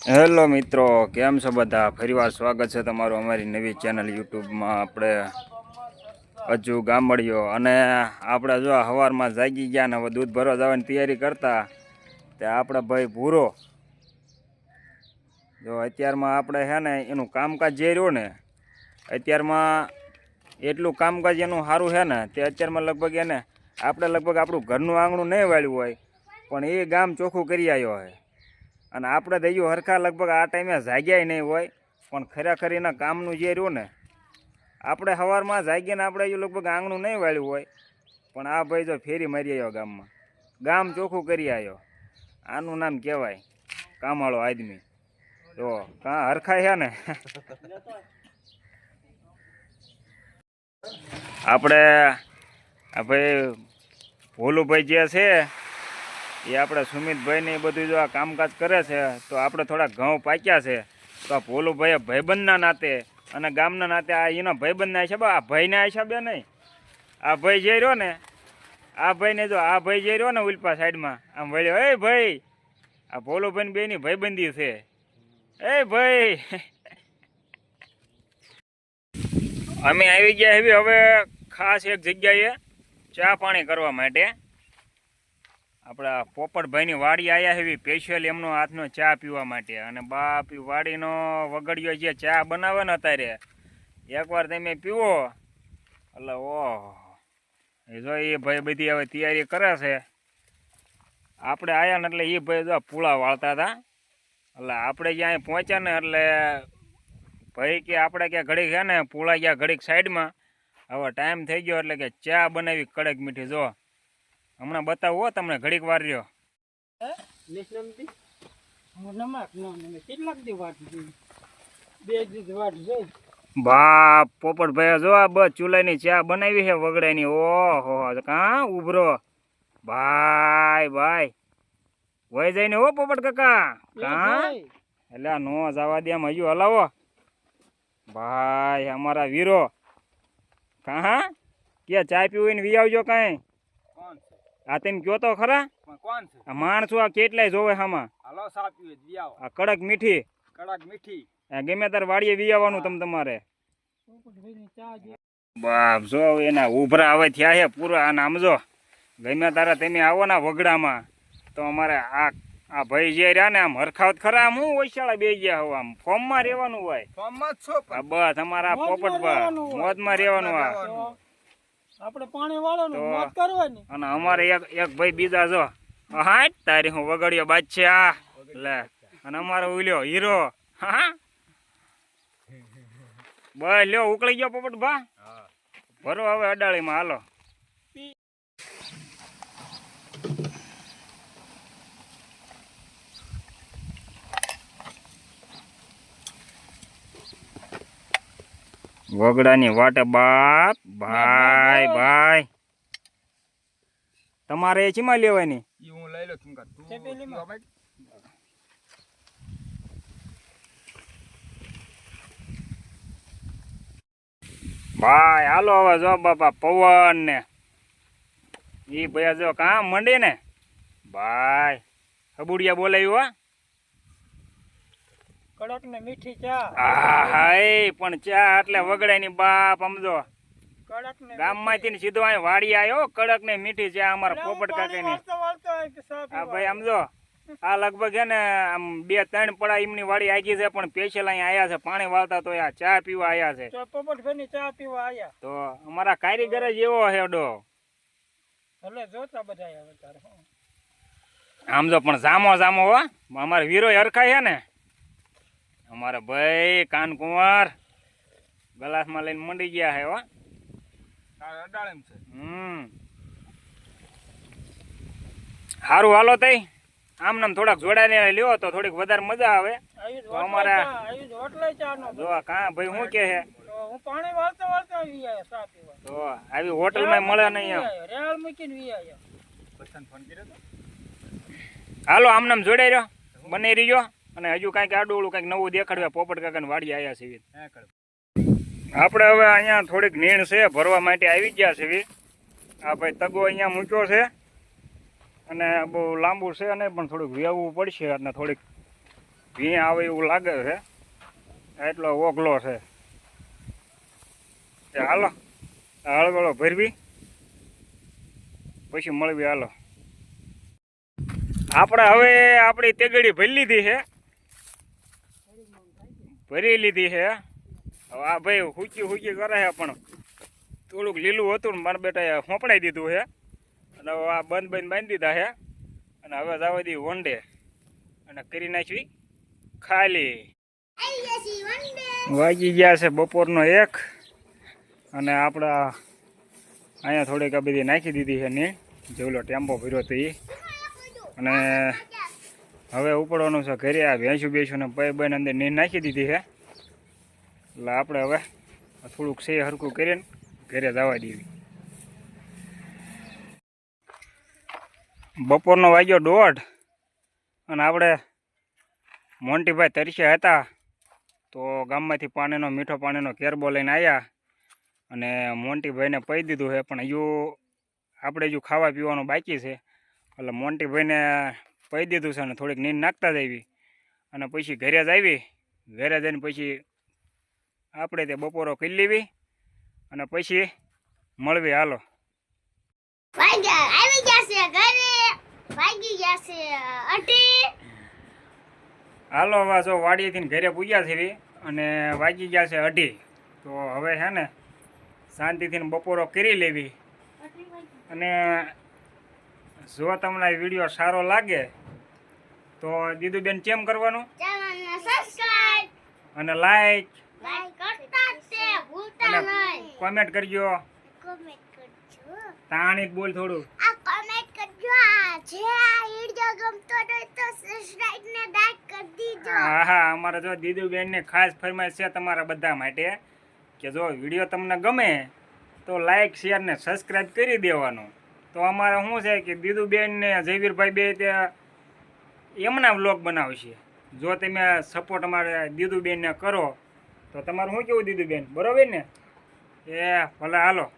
Hello મિત્રો, કેમ છો બધા? ફરીવાર સ્વાગત છે તમારું અમારી નવી ચેનલ યુટ્યુબમાં. આપણે હજુ ગામડિયો અને આપણે જો સવારમાં જાગી ગયા ને હવે દૂધ ભરવા જવાની તૈયારી કરતા, તે આપણે ભાઈ ભૂરો. જો અત્યારમાં આપણે છે ને એનું કામકાજ જે રહ્યું ને, અત્યારમાં એટલું કામકાજ એનું સારું છે ને, તે અત્યારમાં લગભગ એને, આપણે લગભગ આપણું ઘરનું આંગણું નહીં વાળ્યું હોય, પણ એ ગામ ચોખ્ખું કરી આવ્યો હોય. અને આપણે દઈયું હરખા લગભગ આ ટાઈમે જાગ્યા નહીં હોય, પણ ખરેખર એના કામનું જે રહ્યું ને, આપણે સવારમાં જાગીને આપણે એ લગભગ આંગણું નહીં વાળ્યું હોય, પણ આ ભાઈ જો ફેરી મારી આવ્યો ગામમાં. ગામ ચોખ્ખું કરી આવ્યો આનું નામ કહેવાય કામાળો આદમી. જો, કાં હરખા છે ને? આપણે, આ ભાઈ, ભોલુભાઈ જે છે એ આપણે સુમિતભાઈને એ બધું જો આ કામકાજ કરે છે, તો આપણે થોડા ઘઉં પાક્યા છે, તો આ ભોલુભાઈએ ભાઈબંધના નાતે અને ગામના નાતે આ એના ભાઈબંધના હિસાબે, આ ભાઈના હિસાબે નહીં. આ ભાઈ જઈ રહ્યો ને, આ ભાઈને જો આ ભાઈ જઈ રહ્યો ને ઉલ્પા સાઈડમાં, આમ વળ્યો, એ ભાઈ, આ ભોલુભાઈ બેની ભાઈબંધી છે. એ ભાઈ. અમે આવી ગયા એવી હવે ખાસ એક જગ્યાએ ચા પાણી કરવા માટે. આપણા પોપટભાઈની વાડી આવ્યા એવી સ્પેશિયલ એમનો હાથનો ચા પીવા માટે. અને બાપ વાડીનો વગડિયો જે ચા બનાવે ને અત્યારે, એકવાર તમે પીવો. એટલે ઓહો એ જો એ ભાઈ બધી હવે તૈયારી કરે છે. આપણે આવ્યા ને એટલે એ ભાઈ જો પૂળા વાળતા હતા. એટલે આપણે જ્યાં પહોંચ્યા ને એટલે ભાઈ કે આપણે ક્યાં ઘડીક છે ને, પૂળા ગયા ઘડીક સાઈડમાં હવે ટાઈમ થઈ ગયો એટલે કે ચા બનાવી કડક મીઠી. જો હમણાં બતાવો હો તમને ઘડીક વાર રહ્યો. બાપ પોપટભાઈ જો આ બસ ચૂલાની ચા બનાવી છે વગડાની ઓહો કાં ઉભરો? ભાઈ ભાઈ વહી જઈને હો પોપટ કાકા. કા? એટલે આ નો જવા દે એમ હજુ હલાવો. ભાઈ અમારા વીરો. કાં કે ચા પીવું ને વી આવજો કાંઈ. આ તેમ કયો તો ખરા? કોણ છે? આ માણસો આ કેટલાય જોવે હામાં. હાલો સા પીવે આ કડક મીઠી. કડક મીઠી. આ ગમે તાર વાડીએ વી આવવાનું તમ તમારે. બાપ જો એના ઉભરા હવે થયા છે પૂરા અને આમ જો. ગમે તારા તમે આવો ને વગડામાં તો અમારે આ આ ભાઈ જે રહ્યા ને આમ હરખાવત ખરા આમ હું વૈશાળા બે ગયા હોવ આમ. ફોર્મમાં રહેવાનું હોય. ફોર્મમાં જ આ બસ અમારા પોપટ મોજમાં રહેવાનું આ આપણે પાણી વાળવાનું વાત કરવાની. અને અમારે એક એક ભાઈ બીજા જો હાટ તારી હું વગડ્યો બાદશાહ. લે. અને અમારો ઉલ્યો હીરો હા. બસ લ્યો ઉકળી ગયો પોપટ ભા ભરો હવે અડાળીમાં હાલો. વગડાની વાટે બાપ ભાઈ ભાઈ. તમારે એ ચીમાં લેવાની? હું લઈ. ભાઈ હાલો હવે જો બાપા પવન ને ઈ ભાઈ જો કામ મંડી ને ભાઈ હબુડિયા બોલાયું કડક ને મીઠી ચા. હાય પણ ચા એટલે વગડાની બાપ સમજો ને ગામમાંથી સીધો અહીં વાડી આવ્યો કડક ને મીઠી ચા અમારા પોપટ કાકાની. વાળતો વાળતો હોય કે સા આ પીવા. ભાઈ સમજો આ લગભગ છે ને આમ બે ત્રણ પડા એમની વાડી આગી છે પણ સ્પેશિયલ અહીં આયા છે પાણી વાળતા તો આ ચા પીવા આયા છે. તો ચા પીવા આયા. તો અમારા કારીગર જ એવો હેડો એટલે જોતા બધા આમ જો પણ જામો જામો હો. અમારે વીરો હરખાય છે ને. અમારા ભાઈ કાનકુંવર ગલાસમાં લઈને મંડી ગયા છે હો. અડાળેમ છે. હમ. સારું હાલો તઈ. આમ નામ થોડાક જોડાઈને લ્યો તો થોડીક વધારે મજા આવે. અમારા- જ કા ભાઈ શું કે છે? તો હું આવી હોટલ હોટલમાં મળે નહીં હાલો આમ નામ જોડાઈ રહ્યો. બને રહીજો. અને હજુ કાંઈક આડોળું કાંઈક નવું દેખાડવા પોપટ કાકાને વાડી આવ્યા છે. આપણે હવે અહીંયા થોડીક નીણ છે ભરવા માટે આવી ગયા છે વી. આ ભાઈ તગો અહીંયા મૂક્યો છે. અને બહુ લાંબુ છે અને પણ થોડુંક વેવવું પડશે અને થોડીક ભી આવે એવું લાગે છે. એટલો ઓગલો છે. હાલો હળગળો ભરવી. પછી મળવી હાલો. આપણે હવે આપણી તેગડી ભરી લીધી છે. ભરી લીધી છે. હવે આ ભાઈ હુકી હુકી કરે છે પણ થોડુંક લીલું હતું ને મારા બેટાએ સોંપડાઈ દીધું છે. અને હવે આ બંધ બંધ બાંધી દીધા છે. અને હવે જવા દી વંડે અને કરી નાખવી ખાલી. વાગી ગયા છે બપોરનો એક. અને આપણા અહીંયા થોડીક આ બધી નાખી દીધી છે ને. જેવલો ટેમ્પો ભર્યો હતો અને હવે ઉપડવાનું છે ઘરે આ ભેંસું બેસું ને પૈ બન અંદર નીર નાખી દીધી છે. એટલે આપણે હવે થોડુંક સે હરકું કરીને ઘરે જવા દેવી. બપોરનો વાગ્યો દોઢ અને આપણે મોન્ટીભાઈ તરીકે હતા તો ગામમાંથી પાણીનો, મીઠો પાણીનો કેરબો લઈને આવ્યા અને મોન્ટીભાઈને પહી દીધું છે, પણ હજુ આપણે હજુ ખાવા પીવાનું બાકી છે. એટલે મોન્ટીભાઈને પહી દીધું છે અને થોડીક નીંદ નાખતા જ આવી. અને પછી ઘરે જ આવી. ઘરે જઈને પછી આપણે તે બપોરો કરી લેવી અને પછી મળવી હાલો. આવી જશે ઘરે. વાગી જશે અઢી. હાલો હવે જો વાડીએથી ઘરે પૂજ્યા છે અને વાગી ગયા છે અઢી. તો હવે છે ને શાંતિથી બપોરો કરી લેવી. અને જો તમને વીડિયો સારો લાગે તો દીદુબેન કેમ કરવાનું? અને લાઈક કોમેન્ટ કરજો. તાણી બોલ થોડું. આ કોમેન્ટ કરજો. જે આ વિડિયો ગમતો હોય તો સબસ્ક્રાઇબ ને લાઈક કરી દીજો. હા હા અમારે જો દીદુબેનની ખાસ ફરમાઈશ છે તમારા બધા માટે કે જો વીડિયો તમને ગમે તો લાઈક શેર ને કરી દેવાનું. તો અમારે શું છે કે દીદુબેન ને જયવીરભાઈ બે તે એમના વ્લોગ બનાવશે. જો તમે સપોર્ટ અમારે દીદુબેનને કરો, તો તમારું શું કેવું દીદુબેન? બરાબર ને? એ ભલે હાલો.